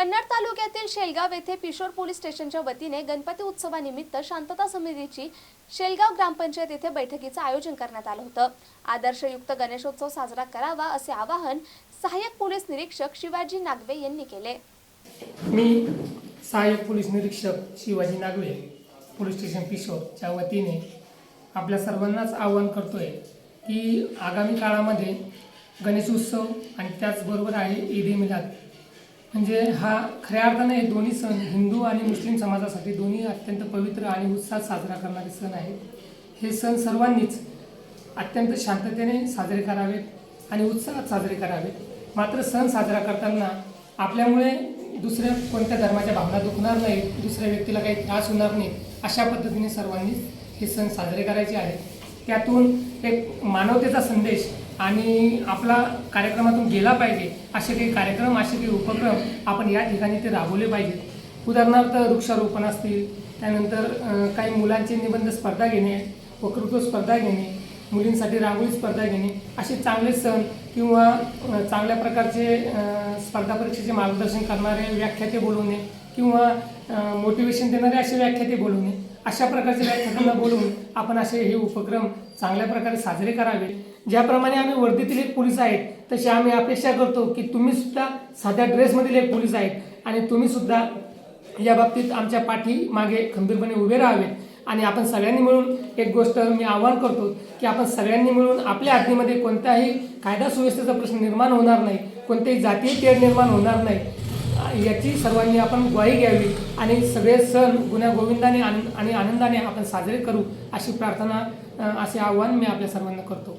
कन्नड तालुक्यातील शेलगाव येथे पिशोर पोलीस स्टेशनच्या वतीने गणपती उत्सवानिमित्त शांतता समितीची शेलगाव ग्रामपंचायत येथे बैठकीचं आयोजन करण्यात आलं होतं. आदर्शयुक्त गणेशोत्सव साजरा करावा असे आवाहन सहाय्यक पोलीस निरीक्षक शिवाजी नागवे यांनी केले. मी सहाय्यक पोलीस निरीक्षक शिवाजी नागवे पोलीस स्टेशन पिशोरच्या वतीने आपल्या सर्वांनाच आवाहन करतोय की आगामी काळामध्ये गणेश उत्सव आणि त्याचबरोबर आहे ईद ए मिलाद म्हणजे हा खऱ्या अर्थाने हे दोन्ही सण हिंदू आणि मुस्लिम समाजासाठी दोन्ही अत्यंत पवित्र आणि उत्साहात साजरा करणारे सण आहेत. हे सण सर्वांनीच अत्यंत शांततेने साजरे करावेत आणि उत्साहात साजरे करावेत. मात्र सण साजरा करताना आपल्यामुळे दुसऱ्या कोणत्या धर्माच्या भावना दुखणार नाही दुसऱ्या व्यक्तीला काही त्रास होणार नाही अशा पद्धतीने सर्वांनी हे सण साजरे करायचे आहेत. त्यातून एक मानवतेचा संदेश आणि आपला कार्यक्रमातून गेला पाहिजे असे काही कार्यक्रम असे काही उपक्रम आपण या ठिकाणी ते राबवले पाहिजेत. उदाहरणार्थ वृक्षारोपण असतील त्यानंतर काही मुलांचे निबंध स्पर्धा घेणे वक्तृत्व स्पर्धा घेणे मुलींसाठी रांगोळी स्पर्धा घेणे असे चांगले सण किंवा चांगल्या प्रकारचे स्पर्धा परीक्षेचे मार्गदर्शन करणारे व्याख्याते बोलवणे किंवा मोटिवेशन देणारे असे व्याख्याते बोलवणे अशा प्रकारचे व्याख्यातांना बोलवून आपण असे हे उपक्रम चांगल्या प्रकारे साजरे करावे. ज्याप्रमाणे आम्ही वर्धेतील एक पोलीस आहेत तशी आम्ही अपेक्षा करतो की तुम्ही सुद्धा साध्या ड्रेसमधील एक पोलीस आहेत आणि तुम्ही सुद्धा या बाबतीत आमच्या पाठी मागे खंबीरपणे उभे राहावेत. आणि आपण सगळ्यांनी मिळून एक गोष्ट मी आवाहन करतो की आपण सगळ्यांनी मिळून आपल्या हद्दीमध्ये कोणताही कायदा सुव्यवस्थेचा प्रश्न निर्माण होणार नाही कोणतेही जातीय तेढ निर्माण होणार नाही. याची सर्वांनी आपण ग्वाही घ्यावी आणि सगळे सण गुन्ह्या गोविंदाने आणि आनंदाने आपण साजरे करू अशी प्रार्थना असे आवाहन मी आपल्या सर्वांना करतो.